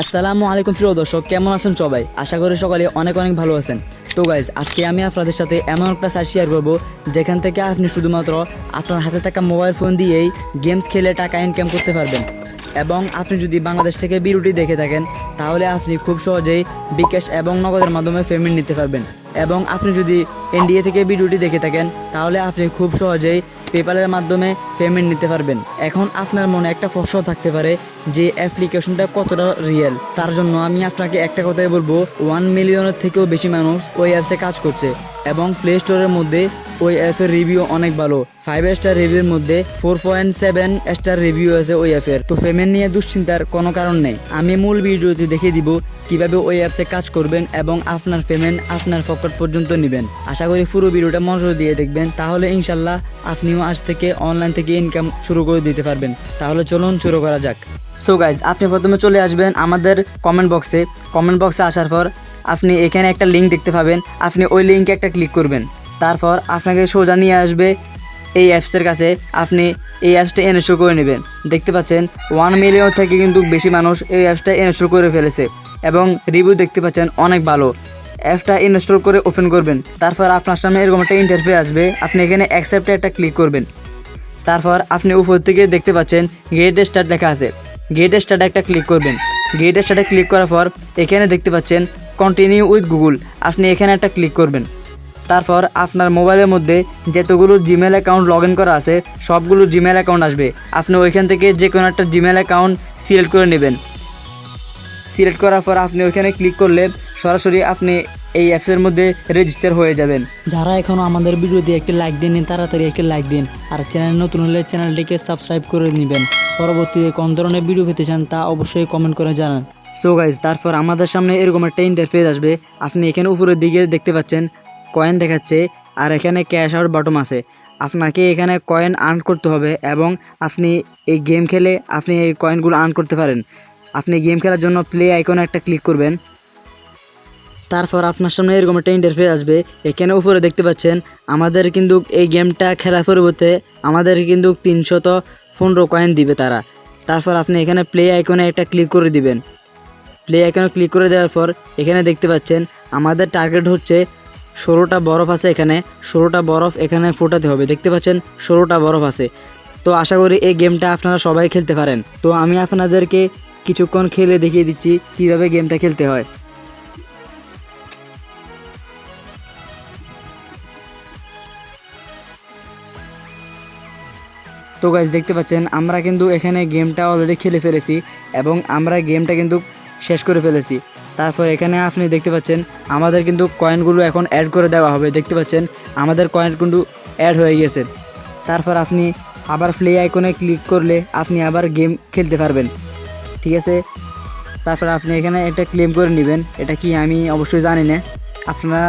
আসসালামু আলাইকুম প্রিয় দর্শক, কেমন আছেন সবাই? আশা করি সকালে অনেক অনেক ভালো আছেন। তো গাইজ আজকে আমি আপনাদের সাথে এমন একটা সাইট শেয়ার করব, যেখান থেকে আপনি শুধুমাত্র আপনার হাতে থাকা মোবাইল ফোন দিয়েই গেমস খেলে টাকা ইনকাম করতে পারবেন। এবং আপনি যদি বাংলাদেশ থেকে বিরুটি দেখে থাকেন, তাহলে আপনি খুব সহজেই বিকাশ এবং নগদের মাধ্যমে পেমেন্ট নিতে পারবেন। এবং আপনি যদি এনডিএ থেকে ভিডিওটি দেখে থাকেন, তাহলে আপনি খুব সহজেই পেপালের মাধ্যমে পেমেন্ট নিতে পারবেন। এখন আপনার মনে একটা প্রশ্ন থাকতে পারে যে অ্যাপ্লিকেশনটা কতটা রিয়েল তার জন্য আমি আপনাকে একটা কথাই বলব ওয়ান মিলিয়নের থেকেও বেশি মানুষ ওই অ্যাপসে কাজ করছে এবং প্লে স্টোরের মধ্যে ওই অ্যাপের রিভিউ অনেক ভালো। ফাইভ স্টার রিভিউর মধ্যে four point seven star review আছে ওই অ্যাপের। তো পেমেন্ট নিয়ে দুশ্চিন্তার কোনো কারণ নেই। আমি মূল ভিডিওতে দেখিয়ে দিব কীভাবে ওই অ্যাপসে কাজ করবেন এবং আপনার পেমেন্ট আপনার পকেট পর্যন্ত নেবেন। আশা করি পুরো ভিডিওটা মনোযোগ দিয়ে দেখবেন। তাহলে ইনশাল্লাহ আপনিও আজ থেকে অনলাইন থেকে ইনকাম শুরু করে দিতে পারবেন। তাহলে চলুন শুরু করা যাক। সো গাইজ আপনি প্রথমে চলে আসবেন আমাদের কমেন্ট বক্সে কমেন্ট বক্সে আসার পর আপনি এখানে একটা লিঙ্ক দেখতে পাবেন। আপনি ওই লিঙ্কে একটা ক্লিক করবেন। তারপর আপনাকে সোজা নিয়ে আসবে এই অ্যাপসের কাছে। আপনি এই অ্যাপসটা ইনস্টল করে নেবেন। দেখতে পাচ্ছেন ওয়ান মিলিয়ন থেকে কিন্তু বেশি মানুষ এই অ্যাপসটা ইনস্টল করে ফেলেছে এবং রিভিউ দেখতে পাচ্ছেন অনেক ভালো। অ্যাপটা ইনস্টল করে ওপেন করবেন। তারপর আপনার সামনে এরকম একটা ইন্টারফেস আসবে। আপনি এখানে অ্যাকসেপ্টে একটা ক্লিক করবেন। তারপর আপনি উপর থেকে দেখতে পাচ্ছেন গেট স্টার্ট লেখা আছে। গেট স্টার্টে একটা ক্লিক করবেন। গেট স্টার্টে ক্লিক করার পর এখানে দেখতে পাচ্ছেন কন্টিনিউ উইথ গুগল আপনি এখানে একটা ক্লিক করবেন। তারপর আপনার মোবাইলের মধ্যে যতগুলো জিমেল অ্যাকাউন্ট লগ ইন করা আছে সবগুলো জিমেল অ্যাকাউন্ট আসবে। আপনি ওইখান থেকে যে কোনো একটা জিমেল অ্যাকাউন্ট সিলেক্ট করে নেবেন। সিলেক্ট করার পর আপনি ওইখানে ক্লিক করলে সরাসরি আপনি এই অ্যাপসের মধ্যে রেজিস্টার হয়ে যাবেন। যারা এখনও আমাদের ভিডিওতে একটি লাইক দিন তাড়াতাড়ি একটি লাইক দিন। আর চ্যানেল নতুন হলে চ্যানেলটিকে সাবস্ক্রাইব করে নেবেন। পরবর্তীতে কোন ধরনের ভিডিও পেতে চান তা অবশ্যই কমেন্ট করে জানান। সো গাইজ তারপর আমাদের সামনে এরকম একটা ইন্টারফেস আসবে। আপনি এখানে উপরের দিকে দেখতে পাচ্ছেন কয়েন দেখাচ্ছে, আর এখানে ক্যাশ আউট বাটম আছে। আপনাকে এখানে কয়েন আর্ন করতে হবে এবং আপনি এই গেম খেলে আপনি এই কয়েনগুলো আর্ন করতে পারেন। আপনি গেম খেলার জন্য প্লে আইকনে একটা ক্লিক করবেন। তারপর আপনার সামনে এরকম একটা ইন্টারফেস আসবে। এখানে উপরে দেখতে পাচ্ছেন, আমাদের কিন্তু এই গেমটা খেলার পরিবর্তে আমাদের কিন্তু তিনশত পনেরো কয়েন দিবে তারা। তারপর আপনি এখানে প্লে আইকনে একটা ক্লিক করে দিবেন। প্লে আইকনে ক্লিক করে দেওয়ার পর এখানে দেখতে পাচ্ছেন, আমাদের টার্গেট হচ্ছে ষোলোটা বরফ আছে এখানে, ষোলোটা বরফ এখানে ফোটাতে হবে। দেখতে পাচ্ছেন, ষোলোটা বরফ আছে। তো আশা করি এই গেমটা আপনারা সবাই খেলতে পারেন। তো আমি আপনাদেরকে কিছুক্ষণ খেলে দেখিয়ে দিচ্ছি কীভাবে গেমটা খেলতে হয়। তো গাইজ দেখতে পাচ্ছেন, আমরা কিন্তু এখানে গেমটা অলরেডি খেলে ফেলেছি এবং আমরা গেমটা কিন্তু শেষ করে ফেলেছি। তারপর এখানে আপনি দেখতে পাচ্ছেন, আমাদের কিন্তু কয়েনগুলো এখন অ্যাড করে দেওয়া হবে। দেখতে পাচ্ছেন, আমাদের কয়েন কিন্তু অ্যাড হয়ে গেছে। তারপর আপনি আবার প্লে আইকনে ক্লিক করলে আপনি আবার গেম খেলতে পারবেন। ঠিক আছে? তারপর আপনি এখানে এটা ক্লেম করে নেবেন। এটা কি আমি অবশ্যই জানি না। আপনারা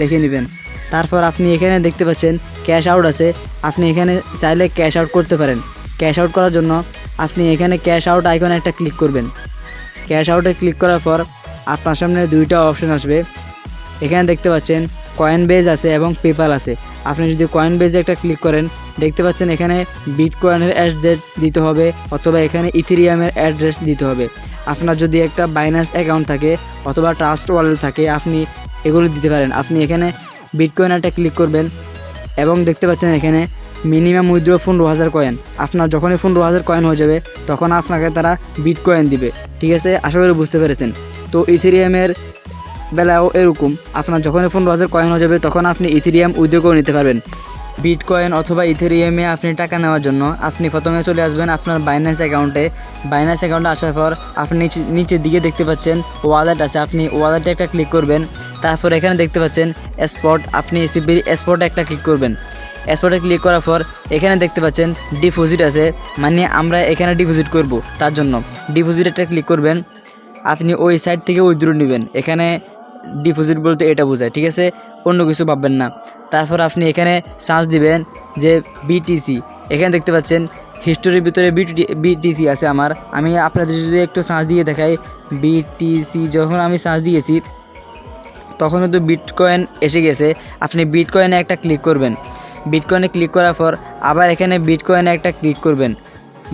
দেখে নেবেন। তারপর আপনি এখানে দেখতে পাচ্ছেন ক্যাশ আউট আছে। আপনি এখানে চাইলে ক্যাশ আউট করতে পারেন। ক্যাশ আউট করার জন্য আপনি এখানে ক্যাশ আউট আইকনে একটা ক্লিক করবেন। ক্যাশ আউটে ক্লিক করার পর আপনার সামনে দুইটা অপশন আসবে। এখানে দেখতে পাচ্ছেন কয়েন বেজ আছে এবং পেপাল আছে। আপনি যদি কয়েন বেজে একটা ক্লিক করেন, দেখতে পাচ্ছেন এখানে বিট কয়েনের অ্যাড্রেস দিতে হবে অথবা এখানে ইথিরিয়ামের অ্যাড্রেস দিতে হবে। আপনার যদি একটা বাইন্যান্স অ্যাকাউন্ট থাকে অথবা ট্রাস্ট ওয়ালেট থাকে, আপনি এগুলো দিতে পারেন। আপনি এখানে বিটকয়েন একটা ক্লিক করবেন এবং দেখতে পাচ্ছেন এখানে মিনিমাম উইথড্র দু হাজার কয়েন। আপনার যখনই ফোন দু হাজার কয়েন হয়ে যাবে, তখন আপনাকে তারা বিট কয়েন দিবে। ঠিক আছে? আশা করি বুঝতে পেরেছেন। তো ইথেরিয়ামের বেলাও এরকম। আপনার যখনই ফোন দু হাজার কয়েন হয়ে যাবে, তখন আপনি ইথেরিয়াম উইথড্র করে নিতে পারবেন। বিটকয়েন অথবা ইথেরিয়ামে আপনি টাকা নেওয়ার জন্য আপনি প্রথমে চলে আসবেন আপনার বাইন্যান্স অ্যাকাউন্টে বাইন্যান্স অ্যাকাউন্টে আসার পর আপনি নিচে, নিচের দিকে দেখতে পাচ্ছেন ওয়ালেট আছে। আপনি ওয়ালেটে একটা ক্লিক করবেন। তারপর এখানে দেখতে পাচ্ছেন স্পট আপনি এসিবির স্পটে একটা ক্লিক করবেন। স্পটে ক্লিক করার পর এখানে দেখতে পাচ্ছেন ডিপোজিট আছে। মানে আমরা এখানে ডিপোজিট করব তার জন্য। ডিপোজিট একটা ক্লিক করবেন। আপনি ওই সাইড থেকে উইথড্র নেবেন। এখানে ডিপোজিট বলতে এটা বোঝায়, ঠিক আছে? অন্য কিছু ভাববেন না। তারপর আপনি এখানে সার্চ দিবেন যে বিটিসি এখানে দেখতে পাচ্ছেন হিস্টোরির ভিতরে বিটি বিটিসি আছে আমার। আমি আপনাদের যদি একটু সার্চ দিয়ে দেখাই বিটিসি যখন আমি সার্চ দিয়েছি তখন কিন্তু বিটকয়েন এসে গেছে। আপনি বিটকয়েনে একটা ক্লিক করবেন। বিটকয়েনে ক্লিক করার পর আবার এখানে বিটকয়েনে একটা ক্লিক করবেন।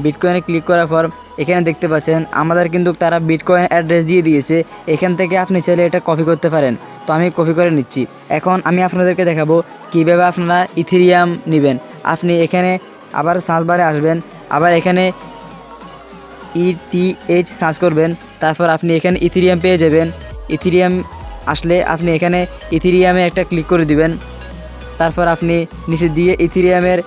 বিটকয়েনে ক্লিক করার পর এখানে দেখতে পাচ্ছেন, আমাদের কিন্তু তারা বিটকয়েন অ্যাড্রেস দিয়ে দিয়েছে। এখান থেকে আপনি চাইলে এটা কপি করতে পারেন। তো আমি কপি করে নিচ্ছি। এখন আমি আপনাদেরকে দেখাবো কীভাবে আপনারা ইথিরিয়াম নেবেন। আপনি এখানে আবার সার্চ বারে আসবেন, আবার এখানে ইটিএইচ সার্চ করবেন, তারপর আপনি এখানে ইথিরিয়াম পেয়ে যাবেন। ইথিরিয়াম আসলে আপনি এখানে ইথিরিয়ামে একটা ক্লিক করে দিবেন। তারপর আপনি নিচে দিয়ে ইথিরিয়ামের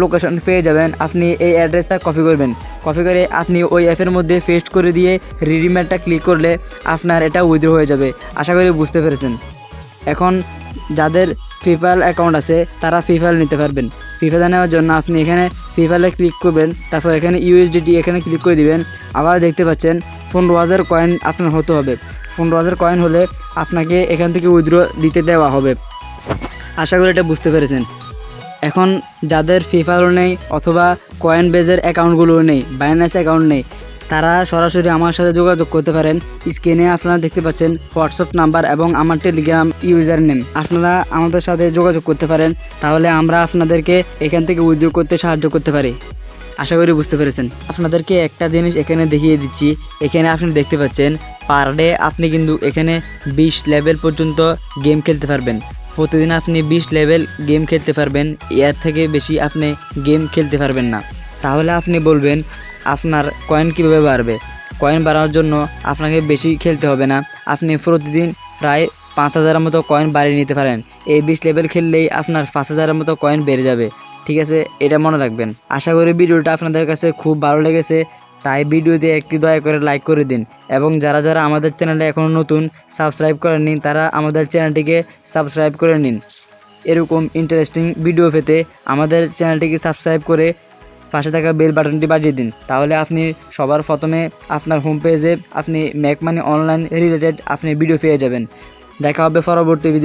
লোকেশন পেয়ে যাবেন। আপনি এই অ্যাড্রেসটা কপি করবেন। কপি করে আপনি ওই অ্যাপের মধ্যে পেস্ট করে দিয়ে রিডিমেটটা ক্লিক করলে আপনার এটা উইথড্র হয়ে যাবে। আশা করি বুঝতে পেরেছেন। এখন যাদের পেপ্যাল অ্যাকাউন্ট আছে, তারা পেপ্যাল নিতে পারবেন। পেপ্যাল নেওয়ার জন্য আপনি এখানে পেপ্যালে ক্লিক করবেন, তারপর এখানে ইউএসডিটি এখানে ক্লিক করে দিবেন। আবার দেখতে পাচ্ছেন, পনেরো হাজার কয়েন আপনার হতে হবে। পনেরো হাজার কয়েন হলে আপনাকে এখান থেকে উইথড্র দিতে দেওয়া হবে। আশা করি এটা বুঝতে পেরেছেন। এখন যাদের ফিফারও নেই অথবা কয়েন বেজের অ্যাকাউন্টগুলোও নেই বাইন্যান্স অ্যাকাউন্ট নেই, তারা সরাসরি আমার সাথে যোগাযোগ করতে পারেন। স্ক্রিনে আপনারা দেখতে পাচ্ছেন হোয়াটসঅ্যাপ নাম্বার এবং আমার টেলিগ্রাম ইউজার নেম আপনারা আমাদের সাথে যোগাযোগ করতে পারেন, তাহলে আমরা আপনাদেরকে এখান থেকে উদ্যোগ করতে সাহায্য করতে পারি। আশা করি বুঝতে পেরেছেন। আপনাদেরকে একটা জিনিস এখানে দেখিয়ে দিচ্ছি। এখানে আপনি দেখতে পাচ্ছেন পার ডে আপনি কিন্তু এখানে বিশ লেভেল পর্যন্ত গেম খেলতে পারবেন। প্রতিদিন আপনি বিশ লেভেল গেম খেলতে পারবেন, এর থেকে বেশি আপনি গেম খেলতে পারবেন না। তাহলে আপনি বলবেন, আপনার কয়েন কীভাবে বাড়বে? কয়েন বাড়ানোর জন্য আপনাকে বেশি খেলতে হবে না। আপনি প্রতিদিন প্রায় পাঁচ হাজারের মতো কয়েন বাড়িয়ে নিতে পারেন। এই বিশ লেভেল খেললেই আপনার পাঁচ হাজারের মতো কয়েন বেড়ে যাবে। ঠিক আছে, এটা মনে রাখবেন। আশা করি ভিডিওটা আপনাদের কাছে খুব ভালো লেগেছে। তাই ভিডিওতে একটি দয়া করে লাইক করে দিন। এবং যারা যারা আমাদের চ্যানেলে এখনও নতুন সাবস্ক্রাইব করে নিন তারা আমাদের চ্যানেলটিকে সাবস্ক্রাইব করে নিন। এরকম ইন্টারেস্টিং ভিডিও পেতে আমাদের চ্যানেলটিকে সাবস্ক্রাইব করে পাশে থাকা বেল বাটনটি বাজিয়ে দিন। তাহলে আপনি সবার প্রথমে আপনার হোম পেজে আপনি ম্যাক মানি অনলাইন রিলেটেড আপনি ভিডিও পেয়ে যাবেন। দেখা হবে পরবর্তী